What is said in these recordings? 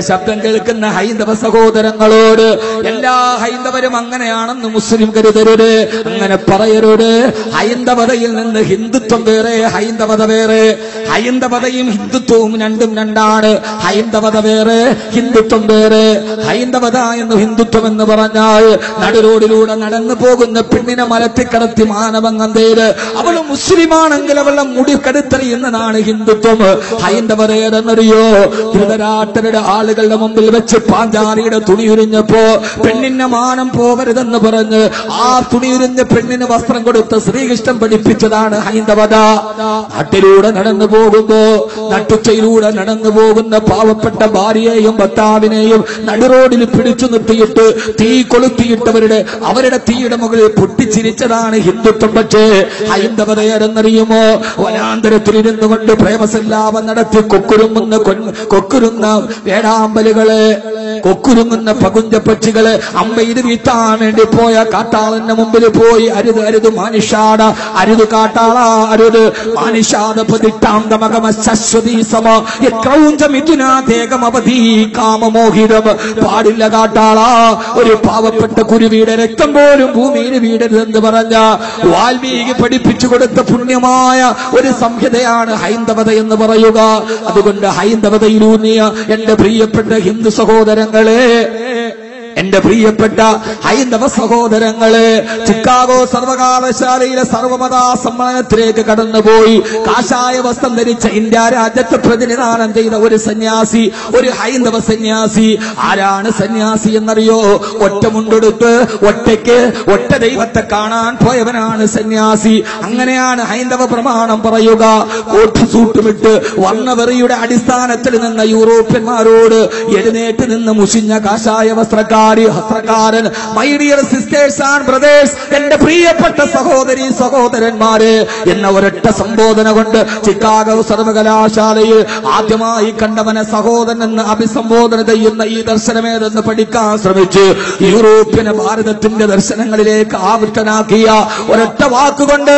ശബ്ദം കേൾക്കുന്ന ഹൈന്ദവ സഹോദരങ്ങളോട് എല്ലാ ഹൈന്ദവരും അങ്ങനെയാണെന്ന് മുസ്ലിം കരുതരുത് അങ്ങനെ പറയരുത്. ഹൈന്ദവതയിൽ നിന്ന് ഹിന്ദുത്വം വേറെ ഹൈന്ദവത വേറെ. ഹൈന്ദവതയും ഹിന്ദുത്വവും രണ്ടും രണ്ടാണ്. ഹൈന്ദവത വേറെ ഹിന്ദുത്വം വേറെ. ഹൈന്ദവത എന്ന് ഹിന്ദുത്വം എന്ന് പറഞ്ഞാൽ നടുറോഡിലൂടെ നടന്നു പോകുന്ന പെണ്ണിനെ മലത്തിക്കടത്തി മാനവങ്ങന്തേര് അവൾ മുസ്ലിമാണെങ്കിൽ അവളുടെ മുടി കടുത്തെറിയുന്നതാണ് ഹിന്ദുത്വം. ഹൈന്ദവത ഏതെന്നറിയോ ധൃതരാട്ടരുടെ ആളുകളുടെ മുമ്പിൽ വെച്ച് പാഞ്ചാരിയുടെ തുണിയുരിഞ്ഞപ്പോ പെണ്ണിന്റെ മാനം പോവരുതെന്ന് പറഞ്ഞ് ആ തുണി ഉരിഞ്ഞ പെണ്ണിന് വസ്ത്രം കൊടുത്ത് ശ്രീകൃഷ്ണൻ പഠിപ്പിച്ചതാണ് ഹൈന്ദവത. നാട്ടിലൂടെ നടന്നു പോകുമ്പോ നട്ടുച്ചയിലൂടെ നടന്നു പോകുന്ന പാവപ്പെട്ട ഭാര്യയെയും ഭർത്താവിനെയും നടുറോഡിൽ പിടിച്ചു നിർത്തിയിട്ട് തീ കൊളുത്തിയിട്ടവരുടെ അവരുടെ തീയുടെ മുകളിൽ പൊട്ടിച്ചിരിച്ചതാണ് ഹിന്ദുത്വം. പക്ഷേ ഹൈന്ദവതയെന്നറിയുമോ? വനാന്തരത്തിലിരുന്നു കൊണ്ട് പ്രേമസല്ലാപം നടത്തി കൊക്കുരുമെന്ന് കൊക്കുരുന്ന കൊക്കുരുന്ന വേടാമ്പലുകളെ കൊക്കുരുങ്ങുന്ന പകുഞ്ച പക്ഷികൾ അമ്മ ഇത് വീട്ടാൻ വേണ്ടി പോയ കാട്ടാളന്റെ മുമ്പിൽ പോയി. അരുത് അരുത് മാനുഷാട അരുത് കാട്ടാള അരുത്. മാനുഷാദ പതിട്ടാന്തമകമ കാമമോഹിതം. പാടില്ല കാട്ടാള ഒരു പാവപ്പെട്ട കുരുവിയുടെ രക്തം പോലും ഭൂമിയിൽ വീടരുതെന്ന് പറഞ്ഞ വാൽമീകി പഠിപ്പിച്ചു കൊടുത്ത പുണ്യമായ ഒരു സംഹിതയാണ് ഹൈന്ദവത എന്ന് പറയുക. അതുകൊണ്ട് ഹൈന്ദവതയിലൂന്നിയ എന്റെ പ്രിയപ്പെട്ട ഹിന്ദു സഹോദരങ്ങളെ എന്റെ പ്രിയപ്പെട്ട ഹൈന്ദവ സഹോദരങ്ങളെ ചിക്കാഗോ സർവകലാശാലയിലെ സർവമതാ സമ്മേളനത്തിലേക്ക് കടന്നുപോയി കാഷായ വസ്ത്രം ധരിച്ച ഇന്ത്യ രാജ്യത്തെ പ്രതിനിധാനം ചെയ്ത ഒരു സന്യാസി ഒരു ഹൈന്ദവ സന്യാസി. ആരാണ് സന്യാസി എന്നറിയോ? ഒറ്റ മുണ്ടെടുത്ത് ഒറ്റയ്ക്ക് ഒറ്റ ദൈവത്തെ കാണാൻ പോയവനാണ് സന്യാസി. അങ്ങനെയാണ് ഹൈന്ദവ പ്രമാണം പറയുക. കോട്ട് സൂട്ടുമിട്ട് വർണവെറിയുടെ അടിസ്ഥാനത്തിൽ നിന്ന യൂറോപ്യന്മാരോട് എഴുന്നേറ്റ് നിന്ന് മുഷിഞ്ഞ കാഷായ വസ്ത്രക്കാരി ഹസ്ത്രക്കാരൻ my dear sisters and brothers എന്റെ പ്രിയപ്പെട്ട സഹോദരി സഹോദരന്മാരെ എന്ന ഒരൊറ്റ സംബോധന കൊണ്ട് ചിക്കാഗോ സർവകലാശാലയിൽ ആദ്യമായി കണ്ടവനെ സഹോദരൻ എന്ന് അഭിസംബോധന ചെയ്യുന്ന ഈ ദർശനമേതെന്ന് പഠിക്കാൻ ശ്രമിച്ചു യൂറോപ്യന് ഭാരതത്തിന്റെ ദർശനങ്ങളിലേക്ക് ആവൃഷ്ടനാക്കിയ ഒരൊറ്റ വാക്കുകൊണ്ട്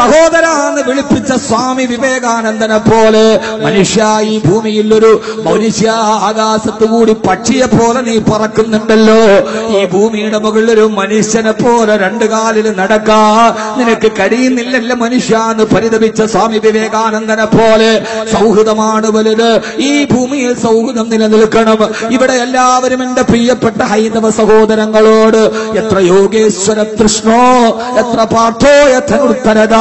സഹോദര എന്ന് വിളിപ്പിച്ച സ്വാമി വിവേകാനന്ദനെ പോലെ മനുഷ്യ ഈ ഭൂമിയിൽ ഒരു മനുഷ്യ ആകാശത്തുകൂടി പക്ഷിയെ പോലെ നീ പറക്കുന്നുണ്ടല്ലോ. ഈ ഭൂമിയുടെ മുകളിൽ ഒരു മനുഷ്യനെ പോലെ രണ്ടു കാലിൽ നടക്കാ. നിനക്ക് കഴിയുന്നില്ലല്ല മനുഷ്യ എന്ന് പരിതപിച്ച സ്വാമി വിവേകാനന്ദനെ പോലെ. സൗഹൃദമാണ് വലുത്. ഈ ഭൂമിയിൽ സൗഹൃദം നിലനിൽക്കണം. ഇവിടെ എല്ലാവരും എന്റെ പ്രിയപ്പെട്ട ഹൈന്ദവ സഹോദരങ്ങളോട് എത്ര യോഗേശ്വര കൃഷ്ണോ എത്ര പാർത്ഥോ എത്ര ഉത്തരത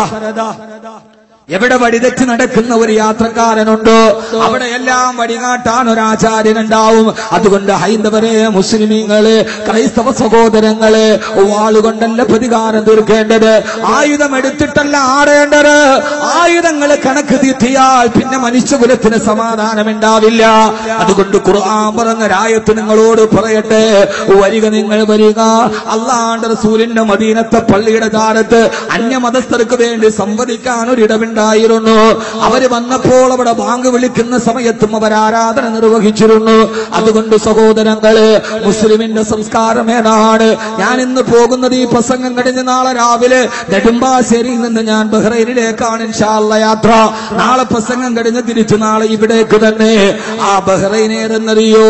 എവിടെ വഴിതെറ്റ് നടക്കുന്ന ഒരു യാത്രക്കാരനുണ്ടോ? അവിടെയെല്ലാം വഴികാട്ടാൻ ഒരു ആചാര്യനുണ്ടാവും. അതുകൊണ്ട് ഹൈന്ദവരെ മുസ്ലിമീങ്ങൾ ക്രൈസ്തവ സഹോദരങ്ങൾ വാളുകൊണ്ടല്ല പ്രതികാരം തീർക്കേണ്ടത്. ആയുധം എടുത്തിട്ടല്ല ആടേണ്ടത്. ആയുധങ്ങൾ കണക്ക് തീർത്തിയാൽ പിന്നെ മനുഷ്യകുലത്തിന് സമാധാനം ഉണ്ടാവില്ല അതുകൊണ്ട് ഖുർആൻ പറഞ്ഞ രായത്ത് നിങ്ങളോട് പറയട്ടെ. വരിക നിങ്ങൾ വരിക. അള്ളാണ്ട് റസൂലിന്റെ മദീനത്തെ പള്ളിയുടെ താരത്ത് അന്യമതസ്ഥർക്ക് വേണ്ടി സംവദിക്കാൻ ഒരു ഇടമുണ്ടായിരുന്നു അവർ വന്നപ്പോൾ അവിടെ ബാങ്ക് വിളിക്കുന്ന സമയത്തും അവർ ആരാധന നിർവഹിച്ചിരുന്നു. അതുകൊണ്ട് സഹോദരങ്ങൾ മുസ്ലിമിന്റെ സംസ്കാരം ഏതാണ്? ഞാൻ ഇന്ന് പോകുന്നത് ഈ പ്രസംഗം കഴിഞ്ഞ് നാളെ രാവിലെ നെടുമ്പാശ്ശേരിയിൽ നിന്ന് ഞാൻ ബഹ്റൈനിലേക്കാണ് യാത്ര. നാളെ പ്രസംഗം കഴിഞ്ഞ് തിരിച്ചു നാളെ ഇവിടേക്ക് തന്നെ. ആ ബഹ്റൈനേതെന്നറിയോ?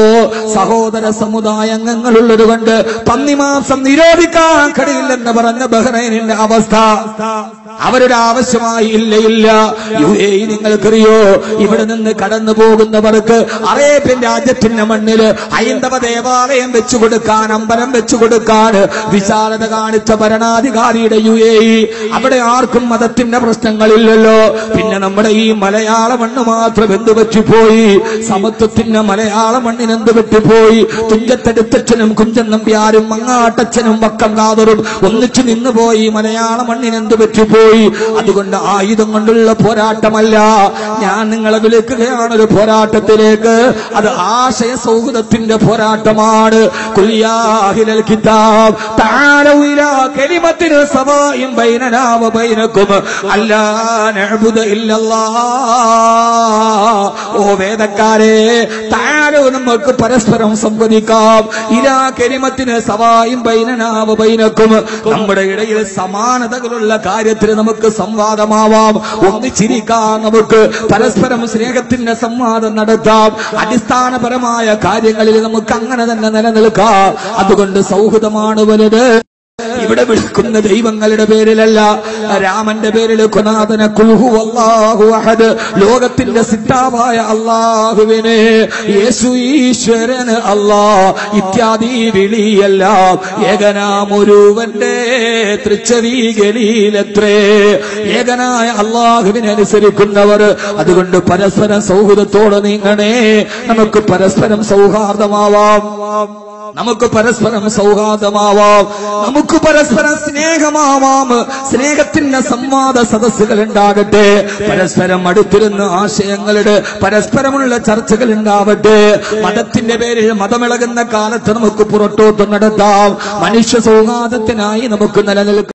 സഹോദര സമുദായ അംഗങ്ങളുള്ളത് കൊണ്ട് പന്നിമാംസം നിരോധിക്കാൻ കഴിയില്ലെന്ന് പറഞ്ഞ ബഹ്റൈനിന്റെ അവസ്ഥ. അവരുടെ ആവശ്യമായി ഇല്ല. ഇല്ല. യു എ നിങ്ങൾക്കറിയോ? ഇവിടെ നിന്ന് കടന്നു പോകുന്നവർക്ക് അറേബ്യൻ രാജ്യത്തിന്റെ മണ്ണിൽ ഹൈന്ദവ ദേവാലയം വെച്ചു കൊടുക്കാൻ അമ്പലം വെച്ചു കൊടുക്കാൻ വിശാലത കാണിച്ച ഭരണാധികാരിയുടെ യു എ അവിടെ ആർക്കും മതത്തിന്റെ പ്രശ്നങ്ങളില്ലല്ലോ. പിന്നെ നമ്മുടെ ഈ മലയാള മണ്ണ് മാത്രം എന്ത് പോയി സമത്വത്തിന്റെ മലയാള മണ്ണിന് എന്ത് പോയി തുഞ്ചത്തെടുത്തച്ഛനും കുഞ്ചൻ നമ്പ്യാരും മങ്ങാട്ടച്ഛനും വക്കം കാതറും ഒന്നിച്ചു നിന്നുപോയി മലയാള മണ്ണിന് എന്ത് പോയി അതുകൊണ്ട് ആയുധം കൊണ്ടുള്ള പോരാട്ടമല്ല. ഞാൻ നിങ്ങളെ വിളിക്കുകയാണ് ഒരു പോരാട്ടത്തിലേക്ക്. അത് ആശയ സൗഹൃദത്തിന്റെ പോരാട്ടമാണ്. കുല്യാഹിലൽ കിതാബ്. ഓ വേദക്കാരെ താരോ നമുക്ക് പരസ്പരം സംവദിക്കാം. ഇലാ കരിമത്തിന് സവായും ബൈനനാവ് ബൈനക്കും. നമ്മുടെ ഇടയിൽ സമാനതകളുള്ള കാര്യത്തിന് നമുക്ക് സംവാദമാവാം. ഒന്നിച്ചിരിക്കാം നമുക്ക് പരസ്പരം സ്നേഹത്തിന്റെ സംവാദം നടത്താം. അടിസ്ഥാനപരമായ കാര്യങ്ങളിൽ നമുക്ക് അങ്ങനെ തന്നെ നിലനിൽക്കാം. അതുകൊണ്ട് സൗഹൃദമാണ് വലുത്. ഇവിടെ വിളിക്കുന്ന ദൈവങ്ങളുടെ പേരിലല്ല. രാമന്റെ പേരിൽ കുനാഥന കുൽഹു അള്ളാഹു അഹദ്. ലോകത്തിന്റെ സിദ്ധാവായ അള്ളാഹുവിന് യേശു ഈശ്വരന് അല്ലാ. ഇത്യാദി വിളിയെല്ലാം ഏകനാമൊരുവന്റെ തൃച്ചവീകളിയിലെത്രേ ഏകനായ അള്ളാഹുവിനെ അനുസരിക്കുന്നവർ. അതുകൊണ്ട് പരസ്പരം സൗഹൃദത്തോടെ നീങ്ങണേ. നമുക്ക് പരസ്പരം സൗഹാർദ്ദമാവാം. നമുക്ക് പരസ്പരം സൗഹാർദ്ദമാവാം. നമുക്ക് പരസ്പരം സ്നേഹമാവാം. സ്നേഹത്തിന്റെ സംവാദ സദസ്സുകൾ ഉണ്ടാകട്ടെ. പരസ്പരം അടുത്തിരുന്ന് ആശയങ്ങളുടെ പരസ്പരമുള്ള ചർച്ചകൾ ഉണ്ടാവട്ടെ. മതത്തിന്റെ പേരിൽ മതമിളകുന്ന കാലത്ത് നമുക്ക് പുറത്തോട്ട് നടത്താം. മനുഷ്യ സൗഹാർദ്ദത്തിനായി നമുക്ക് നിലനിൽക്കാം.